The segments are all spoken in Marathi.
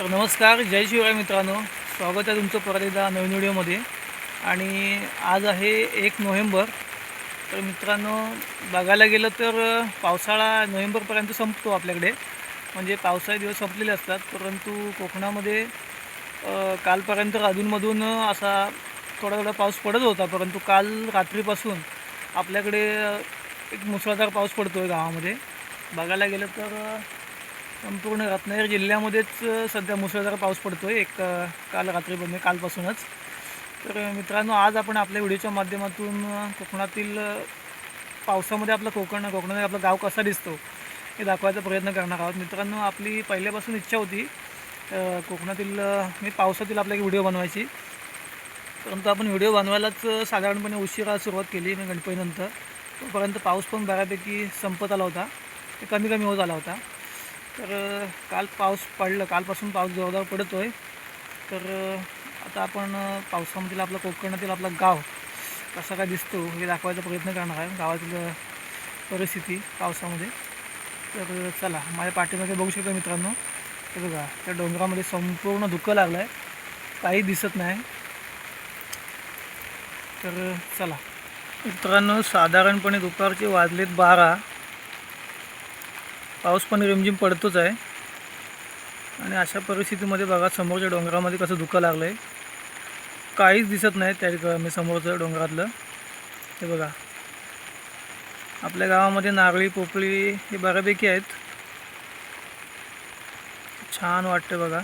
तर नमस्कार जय शिवराय मित्रांनो. स्वागत आहे तुमचं परत एकदा नवीन व्हिडिओमध्ये. आणि आज आहे एक नोव्हेंबर. तर मित्रांनो बघायला गेलं तर पावसाळा नोव्हेंबरपर्यंत संपतो आपल्याकडे. म्हणजे पावसाळी दिवस संपलेले असतात. परंतु कोकणामध्ये कालपर्यंत अधूनमधून असा थोडा थोडा पाऊस पडत होता. परंतु काल रात्रीपासून आपल्याकडे एक मुसळधार पाऊस पडतो आहे गावामध्ये. बघायला गेलं तर संपूर्ण रत्नागिरी जिल्ह्यामध्येच सध्या मुसळधार पाऊस पडतो आहे एक काल रात्री म्हणजे कालपासूनच. तर मित्रांनो आज आपण आपल्या व्हिडिओच्या माध्यमातून कोकणातील पावसामध्ये आपलं कोकण कोकणामध्ये आपलं गाव कसा दिसतो हे दाखवायचा प्रयत्न करणार आहोत. मित्रांनो आपली पहिल्यापासून इच्छा होती कोकणातील मी पावसातील आपल्या व्हिडिओ बनवायची. परंतु आपण व्हिडिओ बनवायलाच साधारणपणे उशिरा सुरुवात केली मी गणपतीनंतर. तोपर्यंत पाऊस पण बऱ्यापैकी संपत आला होता. ते कमी कमी होत आला होता. तर काल पाऊस पडलं. कालपासून पाऊस जोरदार पडतो आहे तर आता आपण पावसामधील आपलं कोकणातील आपला गाव कसा काय दिसतो हे दाखवायचा प्रयत्न करणार आहे. गावातील परिस्थिती पावसामध्ये. तर चला माझ्या पाठीमागे बघू शकता मित्रांनो. हे बघा त्या डोंगरामध्ये संपूर्ण धुकं लागलं आहे काही दिसत नाही. तर चला. मित्रांनो साधारणपणे दुपारचे वाजलेत बारा. पाऊस पण रिमझिम पडतोच आहे. आणि अशा परिस्थितीमध्ये बघा समोरच्या डोंगरामध्ये कसं धुकं लागलं आहे काहीच दिसत नाही त्या ठिकाणी मी समोरचं डोंगरातलं. हे बघा. आपल्या गावामध्ये नारळी पोपळी हे बऱ्यापैकी आहेत. छान वाटतं बघा.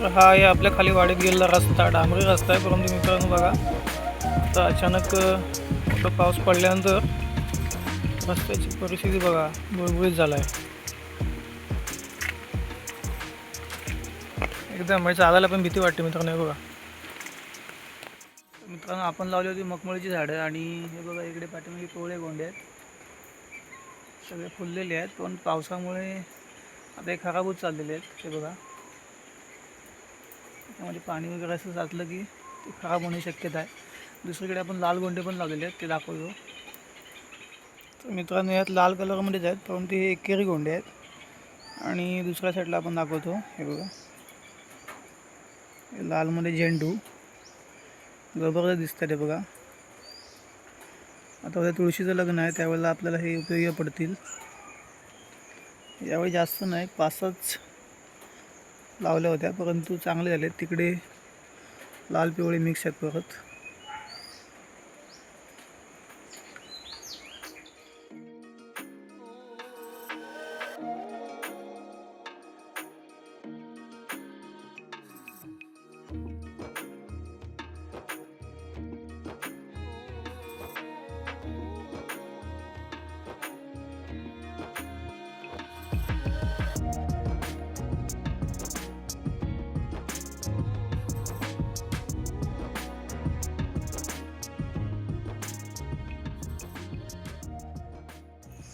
तर हा आहे आपल्या खाली वाढत गेलेला रस्ता डांबरी रस्ता आहे परंतु मित्रांनो बघा आता अचानक मोठा पाऊस पडल्यानंतर रस्त्याची परिस्थिती बघा बुळबुळीत झाला आहे एकदम म्हणजे चालायला पण भीती वाटते मित्रांनो हे बघा. मित्रांनो आपण लावली होती मखमळीची झाडं आणि हे बघा इकडे पाठीमागे कोवळे गोंडे आहेत. सगळे फुललेले आहेत पण पावसामुळे आता हे खराब होत चाललेले आहेत हे बघा. त्यामध्ये पाणी वगैरे असं साचलं की ते खराब होण्याची शक्यता आहे. दुसरीकडे आपण लाल गोंडे पण लावलेले आहेत ते दाखवतो. तर मित्रांनो यात लाल कलरमध्येच आहेत परंतु हे एकेरी गोंडे आहेत. आणि दुसऱ्या साईडला आपण दाखवतो हे बघा. हे लालमध्ये झेंडू. जबरदस्त दिसतात हे बघा. आता उद्या तुळशीचं लग्न आहे त्यावेळेला आपल्याला हे उपयोगी पडतील. यावेळी जास्त नाही पाच सहाच लावल्या होत्या परंतु चांगले झाले तिकडे लाल पिवळे मिक्स आहेत परत.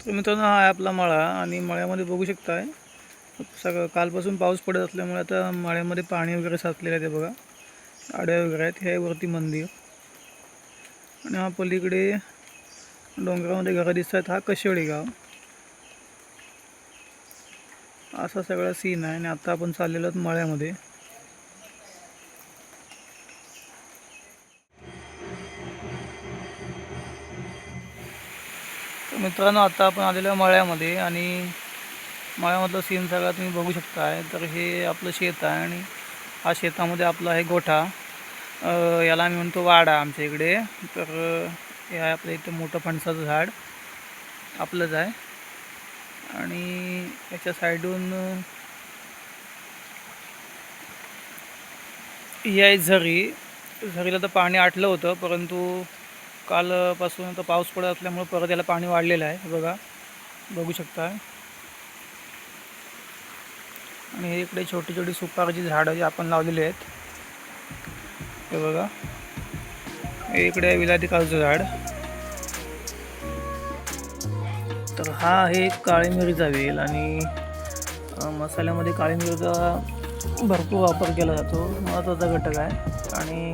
तर मित्रांनो हा आहे आपला मळा आणि मळ्यामध्ये बघू शकताय. सगळं कालपासून पाऊस पडत असल्यामुळे आता मळ्यामध्ये पाणी वगैरे साचलेलं आहे ते बघा. आड्या वगैरे आहेत हे वरती मंदिर. आणि हा पलीकडे डोंगरामध्ये घरं दिसत आहेत हा कशेळी गाव. असा सगळा सीन आहे आणि आता आपण चाललेलो आहोत मळ्यामध्ये. मित्रांनो आता आपण आलेलो आहे मळ्यामध्ये आणि मळ्यामधलं सीन सगळं तुम्ही बघू शकताय. तर हे आपलं शेत आहे आणि हा शेतामध्ये आपला आहे गोठा. याला आम्ही म्हणतो वाडा आमच्या इकडे. तर हे आहे आपलं इथे मोठं फणसाचं झाड. आपलंच आहे. आणि याच्या साईडून ही आहे झरी. झरीला तर पाणी आटलं होतं परंतु कालपासून तर पाऊस पडत असल्यामुळे परत याला पाणी वाढलेलं आहे. बघा बघू शकता. आणि हे इकडे छोटी छोटी सुपारची झाडं जी आपण लावलेली आहेत. हे बघा. इकडे विलादी काजूचं झाड. तर हा आहे काळी मिरीचा वेल आणि मसाल्यामध्ये काळी मिरीचा भरपूर वापर केला जातो. महत्त्वाचा घटक आहे. आणि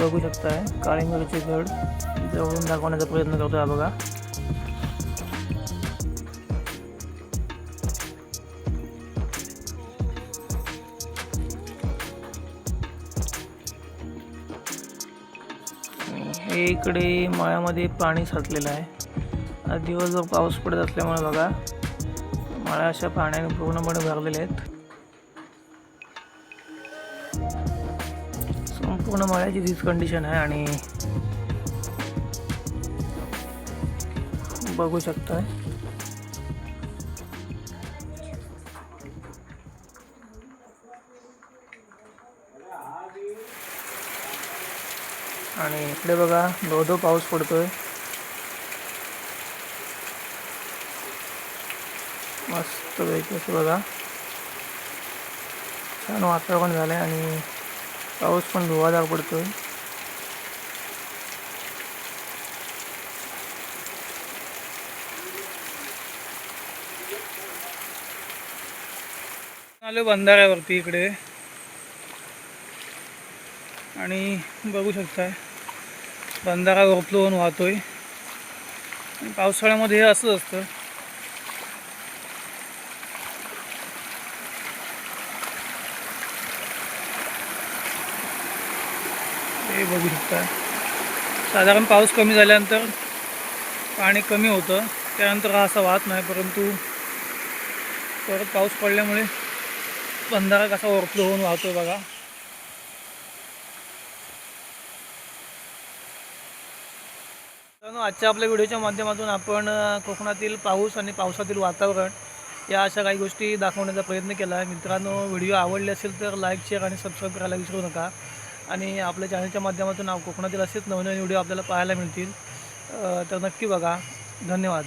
बघू शकताय. काळी मिरीचे घड जवळून दाखवण्याचा प्रयत्न करतो हा बघा. हे इकडे मळ्यामध्ये पाणी साचलेलं आहे. दिवसभर पाऊस पडत असल्यामुळे बघा माळ्या अशा पाण्याने पूर्णपणे भरलेल्या आहेत. पूर्ण मळ्याची तीच कंडिशन आहे आणि बघू शकताय. आणि इकडे बघा धो धो पाऊस पडतोय. मस्त पैकी असं बघा. छान वातावरण झालंय आणि पाऊस पण धुवाधार पडतोय आलो बंधाऱ्यावरती इकडे. आणि बघू शकताय बंधारा ओव्हरफ्लो होऊन वाहतोय पावसाळ्यामध्ये हे असंच असतं. हे बघू शकता. साधारण पाऊस कमी झाल्यानंतर पाणी कमी होतं. त्यानंतर हा असा वाहत नाही परंतु परत पाऊस पडल्यामुळे बंधारा कसा ओरफ्लो होऊन वाहतोय बघा. आजच्या आपल्या व्हिडिओच्या माध्यमातून आपण कोकणातील पाऊस आणि पावसातील वातावरण या अशा काही गोष्टी दाखवण्याचा प्रयत्न केला. आहे मित्रांनो व्हिडिओ आवडले असेल तर लाईक शेअर आणि सबस्क्राईब करायला विसरू नका. आणि आपल्या चॅनलच्या माध्यमातून कोकणातील असेच नवनवीन व्हिडिओ आपल्याला पाहायला मिळतील. तर नक्की बघा. धन्यवाद.